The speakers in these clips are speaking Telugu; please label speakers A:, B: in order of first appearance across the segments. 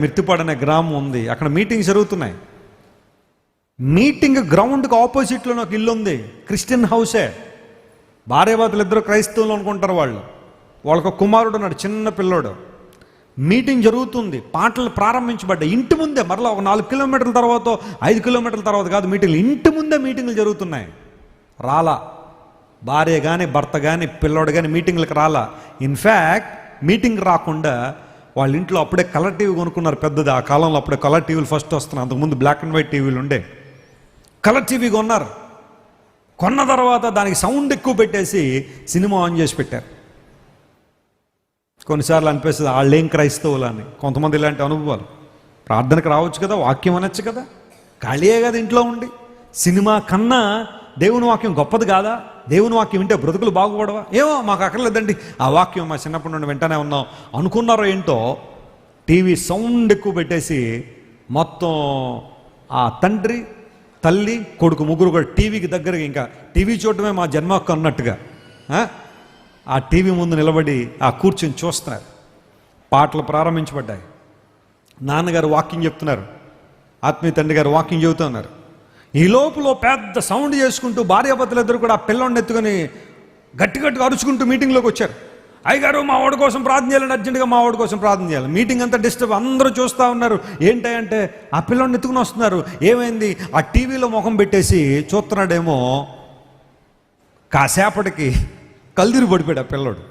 A: మిర్తిపాడు అనే గ్రామం ఉంది. అక్కడ మీటింగ్ జరుగుతున్నాయి. మీటింగ్ గ్రౌండ్కి ఆపోజిట్లో ఒక ఇల్లు ఉంది. క్రిస్టియన్ హౌసే. భార్యాభర్తలు ఇద్దరు క్రైస్తవులు అనుకుంటారు వాళ్ళు. వాళ్ళకు ఒక కుమారుడు ఉన్నాడు చిన్న పిల్లోడు. మీటింగ్ జరుగుతుంది. పాటలు ప్రారంభించబడ్డాయి. ఇంటి ముందే మరలా ఒక నాలుగు కిలోమీటర్ల తర్వాత ఐదు కిలోమీటర్ల తర్వాత కాదు మీటింగ్లు. ఇంటి ముందే మీటింగ్లు జరుగుతున్నాయి. రాలా. భార్య కానీ భర్త కానీ పిల్లోడు కానీ మీటింగ్లకు రాలా. ఇన్ఫ్యాక్ట్ మీటింగ్ రాకుండా వాళ్ళ ఇంట్లో అప్పుడే కలర్ టీవీ కొనుక్కున్నారు పెద్దది. ఆ కాలంలో అప్పుడే కలర్ టీవీలు ఫస్ట్ వస్తున్నాయి. అంతకుముందు బ్లాక్ అండ్ వైట్ టీవీలు ఉండే. కలర్ టీవీ కొన్నారు. కొన్న తర్వాత దానికి సౌండ్ ఎక్కువ పెట్టేసి సినిమా ఆన్ చేసి పెట్టారు. కొన్నిసార్లు అనిపిస్తుంది వాళ్ళు ఏం క్రైస్తవులు అని కొంతమంది ఇలాంటి అనుభవాలు. ప్రార్థనకు రావచ్చు కదా వాక్యం అనొచ్చు కదా. ఖాళీయే కదా ఇంట్లో ఉండి. సినిమా కన్నా దేవుని వాక్యం గొప్పది కాదా? దేవుని వాక్యం వింటే బ్రతుకులు బాగుపడవా? ఏమో మాకు అక్కర్లేదండి. ఆ వాక్యం మా చిన్నప్పటి నుండి వెంటనే ఉన్నాం. అనుకున్నారో ఏంటో టీవీ సౌండ్ ఎక్కువ పెట్టేసి మొత్తం ఆ తండ్రి తల్లి కొడుకు ముగ్గురు కూడా టీవీకి దగ్గరగా ఇంకా టీవీ చూడటమే మా జన్మ హక్కు అన్నట్టుగా ఆ? ఆ టీవీ ముందు నిలబడి ఆ కూర్చొని చూస్తున్నారు. పాటలు ప్రారంభించబడ్డాయి. నాన్నగారు వాకింగ్ చెప్తున్నారు. ఆత్మీయ తండ్రి గారు వాకింగ్ చెబుతున్నారు. ఈ లోపల పెద్ద సౌండ్ చేసుకుంటూ భార్యాభర్తలు ఇద్దరు కూడా ఆ ఎత్తుకొని గట్టి గట్టిగా అరుచుకుంటూ మీటింగ్లోకి వచ్చారు. అయ్యగారు మా వాడి కోసం ప్రార్థన చేయాలని అర్జెంటుగా మా వాడి కోసం ప్రార్థన చేయాలి. మీటింగ్ అంతా డిస్టర్బ్ అందరూ చూస్తూ ఉన్నారు. ఏంటంటే ఆ పిల్లోడిని ఎత్తుకుని వస్తున్నారు. ఏమైంది? ఆ టీవీలో ముఖం పెట్టేసి చూస్తున్నాడేమో కాసేపటికి కల్దిరి పడిపోయాడు ఆ పిల్లోడు.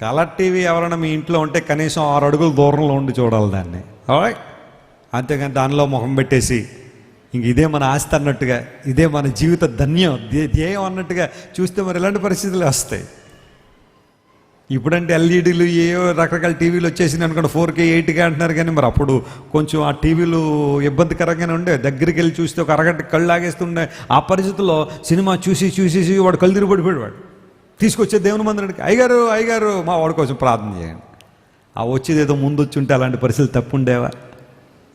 A: కలర్ టీవీ ఎవరైనా మీ ఇంట్లో ఉంటే కనీసం ఆరు అడుగుల దూరంలో ఉండి చూడాలి దాన్ని? అంతేగాని దానిలో ముఖం పెట్టేసి ఇంక ఇదే మన ఆస్తి అన్నట్టుగా ఇదే మన జీవిత ధన్యం ధ్యే- ధ్యేయం అన్నట్టుగా చూస్తే మరి ఇలాంటి పరిస్థితులు వస్తాయి? ఇప్పుడంటే ఎల్ఈడీలు ఏవో రకరకాల టీవీలు వచ్చేసింది అనుకోండి ఫోర్ కే ఎయిట్ కే అంటున్నారు కానీ మరి అప్పుడు కొంచెం ఆ టీవీలు ఇబ్బందికరంగానే ఉండే. దగ్గరికి వెళ్ళి చూస్తే ఒక అరగంట కళ్ళు లాగేస్తుండే. ఆ పరిస్థితుల్లో సినిమా చూసి చూసి వాడు కళ్ళు తిరిగి వాడు తీసుకొచ్చే దేవుని మందిరానికి అయ్యగారు అయ్యగారు మా వాడి కోసం ప్రార్థన చేయండి. ఆ వచ్చేది ఏదో ముందు వచ్చి ఉంటే అలాంటి పరిస్థితులు తప్పుండేవా?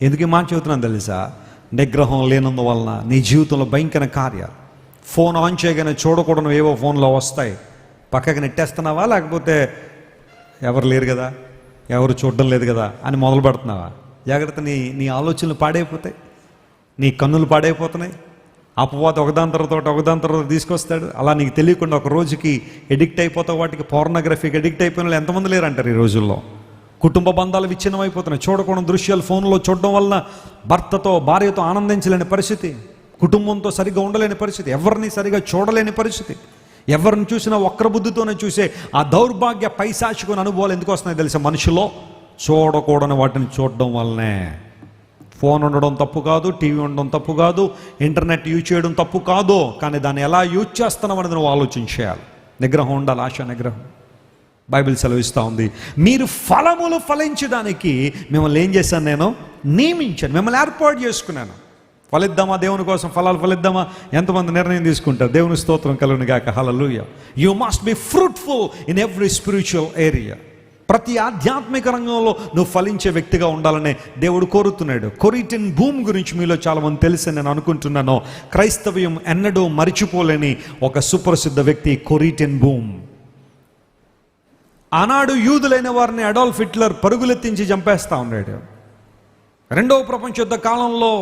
A: ఎందుకు మాట చెబుతున్నాను తెలుసా? నిగ్రహం లేనందువలన నీ జీవితంలో భయంకర కార్యాలు. ఫోన్ ఆన్ చేయగానే చూడకూడదు ఏవో ఫోన్లో వస్తాయి. పక్కకి నెట్టేస్తున్నావా? లేకపోతే ఎవరు లేరు కదా? ఎవరు చూడడం లేదు కదా? అని మొదలు పెడుతున్నావా? జాగ్రత్త నీ నీ ఆలోచనలు పాడైపోతాయి. నీ కన్నులు పాడైపోతున్నాయి. అపవాద ఒకదాని తర్వాత ఒకదాని తర్వాత తీసుకొస్తాడు. అలా నీకు తెలియకుండా ఒక రోజుకి ఎడిక్ట్ అయిపోతావు వాటికి. పోర్నోగ్రఫీకి ఎడిక్ట్ అయిపోయిన వాళ్ళు ఎంతమంది లేరంటారు ఈ రోజుల్లో? కుటుంబ బంధాలు విచ్ఛిన్నమైపోతున్నాయి. చూడకూడని దృశ్యాలు ఫోన్లో చూడడం వలన భర్తతో భార్యతో ఆనందించలేని పరిస్థితి. కుటుంబంతో సరిగ్గా ఉండలేని పరిస్థితి. ఎవరిని సరిగా చూడలేని పరిస్థితి. ఎవరిని చూసినా వక్ర బుద్ధితోనే చూసే ఆ దౌర్భాగ్య పైశాచికొని అనుభవాలు ఎందుకు వస్తున్నాయి తెలుసా? మనుషులో చూడకూడని వాటిని చూడడం వల్లనే. ఫోన్ ఉండడం తప్పు కాదు టీవీ ఉండడం తప్పు కాదు ఇంటర్నెట్ యూజ్ చేయడం తప్పు కాదు. కానీ దాన్ని ఎలా యూజ్ చేస్తున్నాం అనేది నువ్వు ఆలోచించేయాలి. నిగ్రహం ఉండాలి ఆశ నిగ్రహం. బైబిల్ సెలవిస్తూ ఉంది. మీరు ఫలములు ఫలించడానికి మిమ్మల్ని ఏం చేశాను నేను? నియమించాను. మిమ్మల్ని ఏర్పాటు చేసుకున్నాను. ఫలిద్దామా? దేవుని కోసం ఫలాలు ఫలిద్దామా? ఎంతమంది నిర్ణయం తీసుకుంటారు? దేవుని స్తోత్రం కలుగుని గాక. Hallelujah you must be fruitful in every spiritual area ప్రతి ఆధ్యాత్మిక రంగంలో నువ్వు ఫలించే వ్యక్తిగా ఉండాలనే దేవుడు కోరుతున్నాడు. కొరిటిన్ భూమి గురించి మీలో చాలా మంది తెలిసి నేను అనుకుంటున్నాను. క్రైస్తవ్యం ఎన్నడూ మరిచిపోలేని ఒక సుప్రసిద్ధ వ్యక్తి కొరిటిన్ భూమ్. ఆనాడు యూదులైన వారిని అడాల్ఫ్ హిట్లర్ పరుగులెత్తించి చంపేస్తా ఉన్నాడు. రెండవ ప్రపంచ యుద్ధ కాలంలో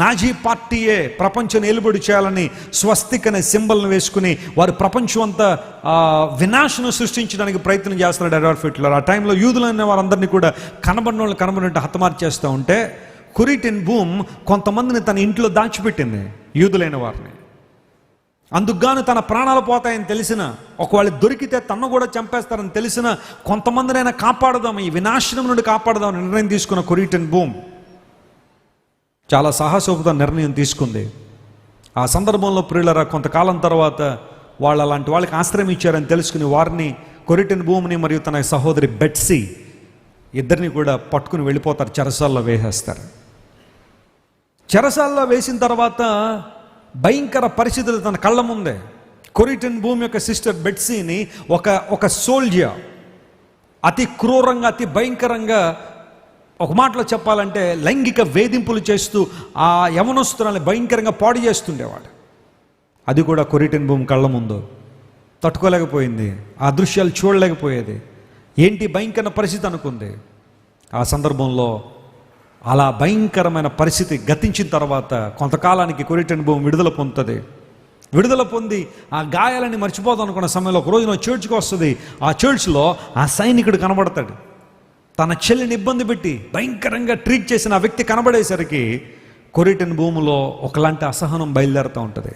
A: నాజీ పార్టీయే ప్రపంచం ఏలుబడి చేయాలని స్వస్తిక్ అనే సింబల్ని వేసుకుని వారు ప్రపంచం అంతా వినాశను సృష్టించడానికి ప్రయత్నం చేస్తున్నాడు అడాల్ఫ్ హిట్లర్. ఆ టైంలో యూదులైన వారందరినీ కూడా కనబడిన వాళ్ళు కనబడినట్టు హతమార్చేస్తూ ఉంటే కురిటిన్ భూమ్ కొంతమందిని తన ఇంట్లో దాచిపెట్టింది యూదులైన వారిని. అందుకుగాను తన ప్రాణాలు పోతాయని తెలిసిన ఒకవేళ దొరికితే తన్ను కూడా చంపేస్తారని తెలిసిన కొంతమందినైనా కాపాడదాం ఈ వినాశనం నుండి కాపాడదాం నిర్ణయం తీసుకున్న కొరీటన్ భూమ్ చాలా సాహసోపత నిర్ణయం తీసుకుంది. ఆ సందర్భంలో ప్రియులరా కొంతకాలం తర్వాత వాళ్ళు అలాంటి వాళ్ళకి ఆశ్రయం ఇచ్చారని తెలుసుకుని వారిని కొరిటిన్ భూమిని మరియు తన సహోదరి బెట్సీ ఇద్దరిని కూడా పట్టుకుని వెళ్ళిపోతారు చెరసాల్లో వేసేస్తారు. చెరసాల్లో వేసిన తర్వాత భయంకర పరిస్థితులు తన కళ్ళ ముందే. కొరిటన్ భూమి యొక్క సిస్టర్ బెట్సీని ఒక ఒక సోల్జర్. అతి క్రూరంగా అతి భయంకరంగా ఒక మాటలో చెప్పాలంటే లైంగిక వేధింపులు చేస్తూ ఆ యవనస్తురాన్ని భయంకరంగా పాడు చేస్తుండేవాడు. అది కూడా కొరిటన్ భూమి కళ్ళ ముందు. తట్టుకోలేకపోయింది. ఆ దృశ్యాలు చూడలేకపోయేది. ఏంటి భయంకర పరిస్థితి అనుకుంది. ఆ సందర్భంలో అలా భయంకరమైన పరిస్థితి గతించిన తర్వాత కొంతకాలానికి కొరిటన్ భూమి విడుదల పొందుతుంది. విడుదల పొంది ఆ గాయాలని మర్చిపోదాం అనుకున్న సమయంలో ఒక రోజున చర్చ్కి వస్తుంది. ఆ చర్చ్లో ఆ సైనికుడు కనబడతాడు. తన చెల్లిని ఇబ్బంది పెట్టి భయంకరంగా ట్రీట్ చేసిన ఆ వ్యక్తి కనబడేసరికి కొరిటన్ భూమిలో ఒకలాంటి అసహనం బయలుదేరుతూ ఉంటుంది.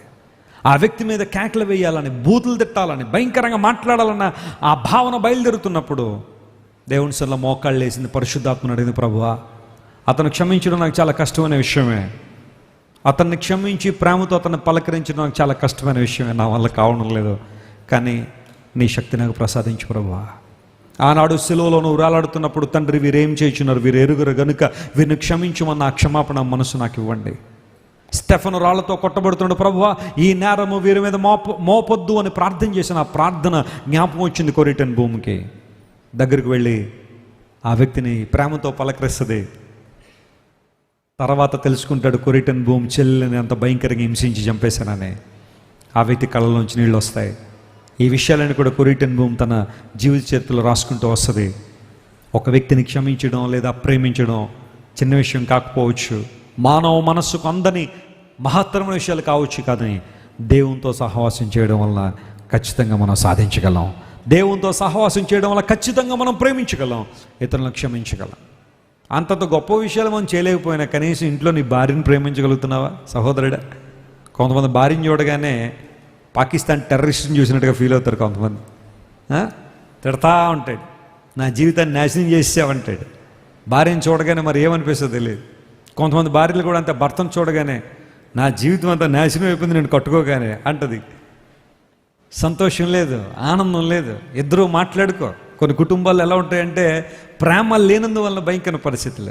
A: ఆ వ్యక్తి మీద కేకలు వేయాలని బూతులు తిట్టాలని భయంకరంగా మాట్లాడాలన్న ఆ భావన బయలుదేరుతున్నప్పుడు దేవుని సల్ల మోకాళ్ళు వేసింది పరిశుద్ధాత్మను అడిగింది ప్రభువా అతను క్షమించడం నాకు చాలా కష్టమైన విషయమే. అతన్ని క్షమించి ప్రేమతో అతన్ని పలకరించడం నాకు చాలా కష్టమైన విషయమే. నా వల్ల కావడం లేదు. కానీ నీ శక్తి నాకు ప్రసాదించు ప్రభా ఆనాడు సెలవులో నువ్వు రాలాడుతున్నప్పుడు తండ్రి వీరేం చేయించున్నారు? వీరు ఎరుగురు గనుక వీరిని క్షమించమన్న ఆ క్షమాపణ మనసు నాకు ఇవ్వండి. స్టెఫను రాళ్ళతో కొట్టబడుతున్నాడు ప్రభువా. ఈ నేరము వీరి మీద మోప మోపొద్దు అని ప్రార్థన చేసిన ఆ ప్రార్థన జ్ఞాపకం వచ్చింది కొరిటన్ భూమికి. దగ్గరికి వెళ్ళి ఆ వ్యక్తిని ప్రేమతో పలకరిస్తుంది. తర్వాత తెలుసుకుంటాడు కొరిటన్ భూమి చెల్లెని అంత భయంకరంగా హింసించి చంపేశానని. ఆ వ్యక్తి కళ్ళలోంచి నీళ్ళు వస్తాయి. ఈ విషయాలను కూడా కొరిటన్ భూమి తన జీవిత చరిత్రలో రాసుకుంటూ వస్తుంది. ఒక వ్యక్తిని క్షమించడం లేదా ప్రేమించడం చిన్న విషయం కాకపోవచ్చు. మానవ మనస్సుకు అందని మహత్తరమైన విషయాలు కావచ్చు కానీ దేవునితో సహవాసం చేయడం వల్ల ఖచ్చితంగా మనం సాధించగలం. దేవునితో సహవాసం చేయడం వల్ల ఖచ్చితంగా మనం ప్రేమించగలం. ఇతరులను క్షమించగలం. అంతంత గొప్ప విషయాలు మనం చేయలేకపోయినా కనీసం ఇంట్లో నీ భార్యను ప్రేమించగలుగుతున్నావా? సహోదరుడా కొంతమంది భార్యను చూడగానే పాకిస్తాన్ టెర్రరిస్ట్ని చూసినట్టుగా ఫీల్ అవుతారు కొంతమంది. తిడతా ఉంటాడు. నా జీవితాన్ని నాశనం చేసావంటాడు భార్యను చూడగానే మరి ఏమనిపిస్తుందో తెలియదు. కొంతమంది భార్యలు కూడా అంతే భర్తను చూడగానే నా జీవితం అంతా నాశనం అయిపోయింది నేను కట్టుకోగానే అంటది. సంతోషం లేదు ఆనందం లేదు. ఇద్దరూ మాట్లాడుకో. కొన్ని కుటుంబాలు ఎలా ఉంటాయంటే ప్రేమ లేనందువల్ల భయంకర పరిస్థితులు